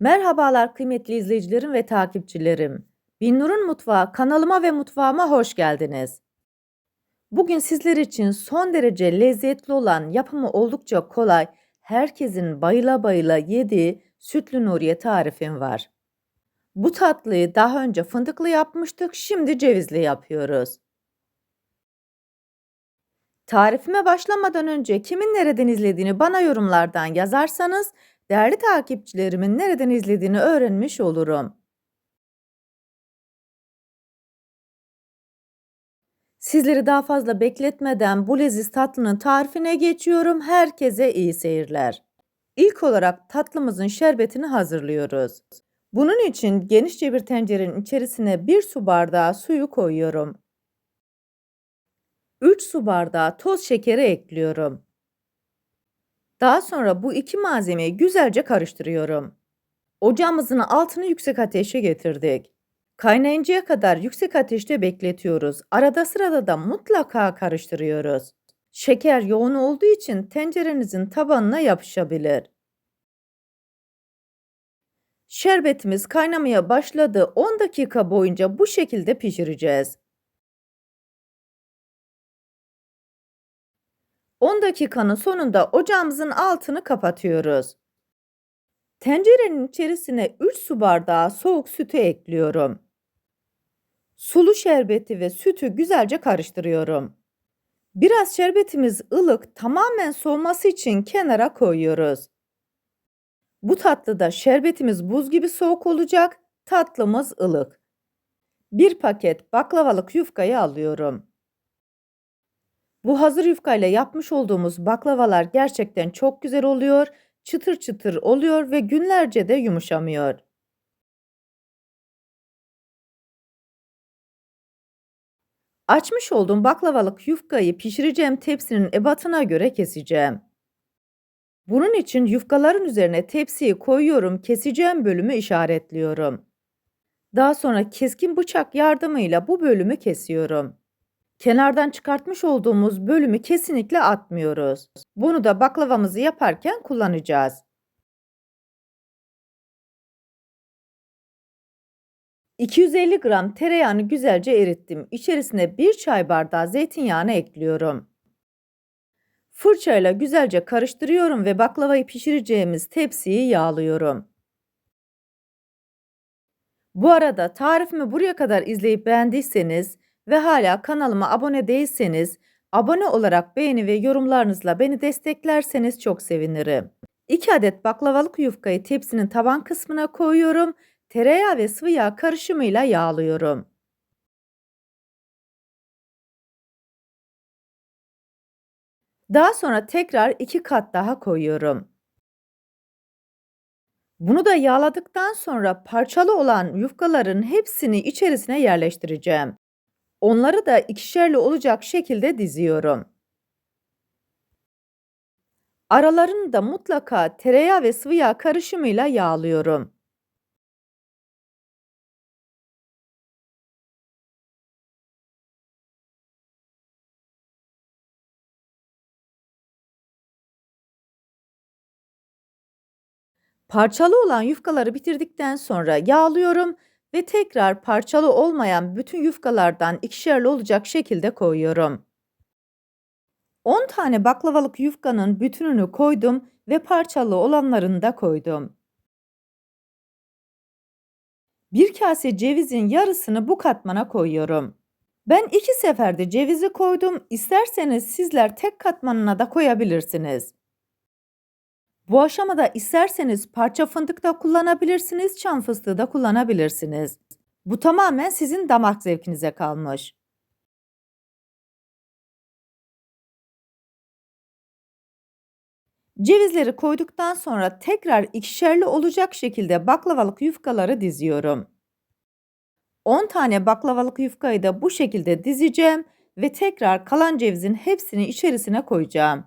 Merhabalar kıymetli izleyicilerim ve takipçilerim. Binnur'un Mutfağı kanalıma ve mutfağıma hoş geldiniz. Bugün sizler için son derece lezzetli olan, yapımı oldukça kolay, herkesin bayıla bayıla yediği sütlü Nuriye tarifim var. Bu tatlıyı daha önce fındıklı yapmıştık, şimdi cevizli yapıyoruz. Tarifime başlamadan önce kimin nereden izlediğini bana yorumlardan yazarsanız değerli takipçilerimin nereden izlediğini öğrenmiş olurum. Sizleri daha fazla bekletmeden bu leziz tatlının tarifine geçiyorum. Herkese iyi seyirler. İlk olarak tatlımızın şerbetini hazırlıyoruz. Bunun için genişçe bir tencerenin içerisine 1 su bardağı suyu koyuyorum. 3 su bardağı toz şekeri ekliyorum. Daha sonra bu iki malzemeyi güzelce karıştırıyorum. Ocağımızın altını yüksek ateşe getirdik. Kaynayıncaya kadar yüksek ateşte bekletiyoruz. Arada sırada da mutlaka karıştırıyoruz. Şeker yoğun olduğu için tencerenizin tabanına yapışabilir. Şerbetimiz kaynamaya başladı. 10 dakika boyunca bu şekilde pişireceğiz. 10 dakikanın sonunda ocağımızın altını kapatıyoruz. Tencerenin içerisine 3 su bardağı soğuk sütü ekliyorum. Sulu şerbeti ve sütü güzelce karıştırıyorum. Biraz şerbetimiz ılık, tamamen soğuması için kenara koyuyoruz. Bu tatlıda şerbetimiz buz gibi soğuk olacak, tatlımız ılık. Bir paket baklavalık yufkayı alıyorum. Bu hazır yufkayla yapmış olduğumuz baklavalar gerçekten çok güzel oluyor, çıtır çıtır oluyor ve günlerce de yumuşamıyor. Açmış olduğum baklavalık yufkayı pişireceğim tepsinin ebatına göre keseceğim. Bunun için yufkaların üzerine tepsiyi koyuyorum, keseceğim bölümü işaretliyorum. Daha sonra keskin bıçak yardımıyla bu bölümü kesiyorum. Kenardan çıkartmış olduğumuz bölümü kesinlikle atmıyoruz. Bunu da baklavamızı yaparken kullanacağız. ...250 gram tereyağını güzelce erittim. İçerisine 1 çay bardağı zeytinyağını ekliyorum. Fırçayla güzelce karıştırıyorum ve baklavayı pişireceğimiz tepsiyi yağlıyorum. Bu arada tarifimi buraya kadar izleyip beğendiyseniz ve hala kanalıma abone değilseniz abone olarak beğeni ve yorumlarınızla beni desteklerseniz çok sevinirim. 2 adet baklavalık yufkayı tepsinin taban kısmına koyuyorum. Tereyağı ve sıvı yağ karışımıyla yağlıyorum. Daha sonra tekrar 2 kat daha koyuyorum. Bunu da yağladıktan sonra parçalı olan yufkaların hepsini içerisine yerleştireceğim. Onları da ikişerli olacak şekilde diziyorum. Aralarını da mutlaka tereyağı ve sıvı yağ karışımıyla yağlıyorum. Parçalı olan yufkaları bitirdikten sonra yağlıyorum ve tekrar parçalı olmayan bütün yufkalardan ikişerli olacak şekilde koyuyorum. 10 tane baklavalık yufkanın bütününü koydum ve parçalı olanlarını da koydum. Bir kase cevizin yarısını bu katmana koyuyorum. Ben iki seferde cevizi koydum. İsterseniz sizler tek katmanına da koyabilirsiniz. Bu aşamada isterseniz parça fındık da kullanabilirsiniz, çam fıstığı da kullanabilirsiniz. Bu tamamen sizin damak zevkinize kalmış. Cevizleri koyduktan sonra tekrar ikişerli olacak şekilde baklavalık yufkaları diziyorum. 10 tane baklavalık yufkayı da bu şekilde dizeceğim ve tekrar kalan cevizin hepsini içerisine koyacağım.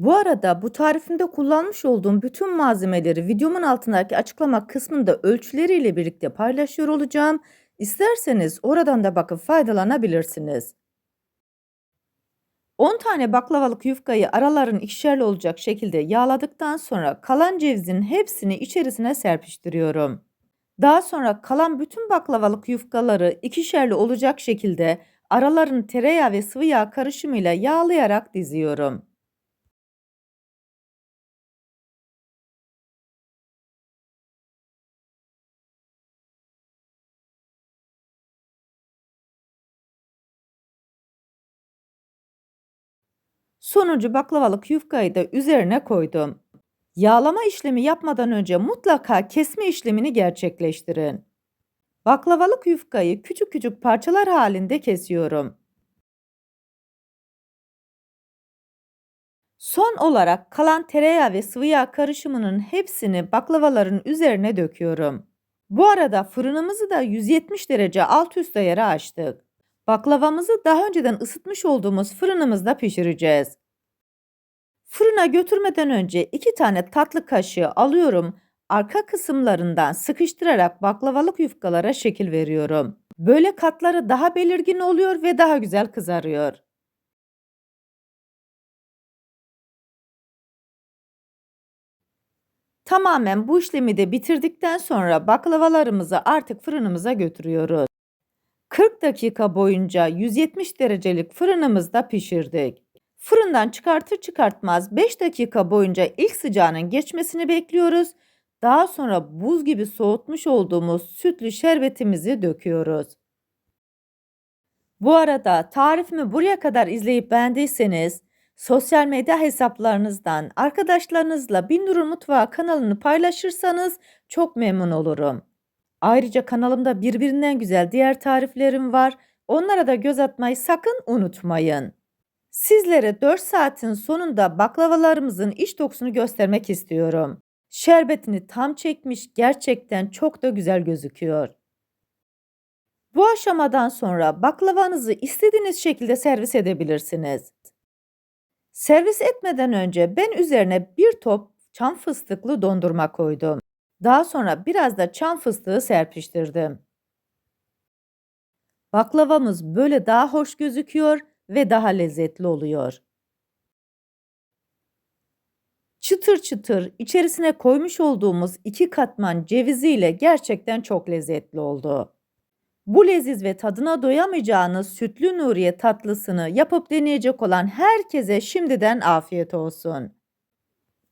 Bu arada bu tarifimde kullanmış olduğum bütün malzemeleri videomun altındaki açıklama kısmında ölçüleriyle birlikte paylaşıyor olacağım. İsterseniz oradan da bakıp faydalanabilirsiniz. 10 tane baklavalık yufkayı araların ikişerli olacak şekilde yağladıktan sonra kalan cevizin hepsini içerisine serpiştiriyorum. Daha sonra kalan bütün baklavalık yufkaları ikişerli olacak şekilde aralarını tereyağı ve sıvı yağ karışımıyla yağlayarak diziyorum. Sonuncu baklavalık yufkayı da üzerine koydum. Yağlama işlemi yapmadan önce mutlaka kesme işlemini gerçekleştirin. Baklavalık yufkayı küçük küçük parçalar halinde kesiyorum. Son olarak kalan tereyağı ve sıvı yağ karışımının hepsini baklavaların üzerine döküyorum. Bu arada fırınımızı da 170 derece alt üst ayarı açtık. Baklavamızı daha önceden ısıtmış olduğumuz fırınımızda pişireceğiz. Fırına götürmeden önce 2 tane tatlı kaşığı alıyorum. Arka kısımlarından sıkıştırarak baklavalık yufkalara şekil veriyorum. Böyle katları daha belirgin oluyor ve daha güzel kızarıyor. Tamamen bu işlemi de bitirdikten sonra baklavalarımızı artık fırınımıza götürüyoruz. 40 dakika boyunca 170 derecelik fırınımızda pişirdik. Fırından çıkartır çıkartmaz 5 dakika boyunca ilk sıcağının geçmesini bekliyoruz. Daha sonra buz gibi soğutmuş olduğumuz sütlü şerbetimizi döküyoruz. Bu arada tarifimi buraya kadar izleyip beğendiyseniz sosyal medya hesaplarınızdan arkadaşlarınızla Binnur'un Mutfağı kanalını paylaşırsanız çok memnun olurum. Ayrıca kanalımda birbirinden güzel diğer tariflerim var. Onlara da göz atmayı sakın unutmayın. Sizlere 4 saatin sonunda baklavalarımızın iç dokusunu göstermek istiyorum. Şerbetini tam çekmiş, gerçekten çok da güzel gözüküyor. Bu aşamadan sonra baklavanızı istediğiniz şekilde servis edebilirsiniz. Servis etmeden önce ben üzerine bir top çam fıstıklı dondurma koydum. Daha sonra biraz da çam fıstığı serpiştirdim. Baklavamız böyle daha hoş gözüküyor ve daha lezzetli oluyor. Çıtır çıtır içerisine koymuş olduğumuz iki katman ceviziyle gerçekten çok lezzetli oldu. Bu leziz ve tadına doyamayacağınız sütlü Nuriye tatlısını yapıp deneyecek olan herkese şimdiden afiyet olsun.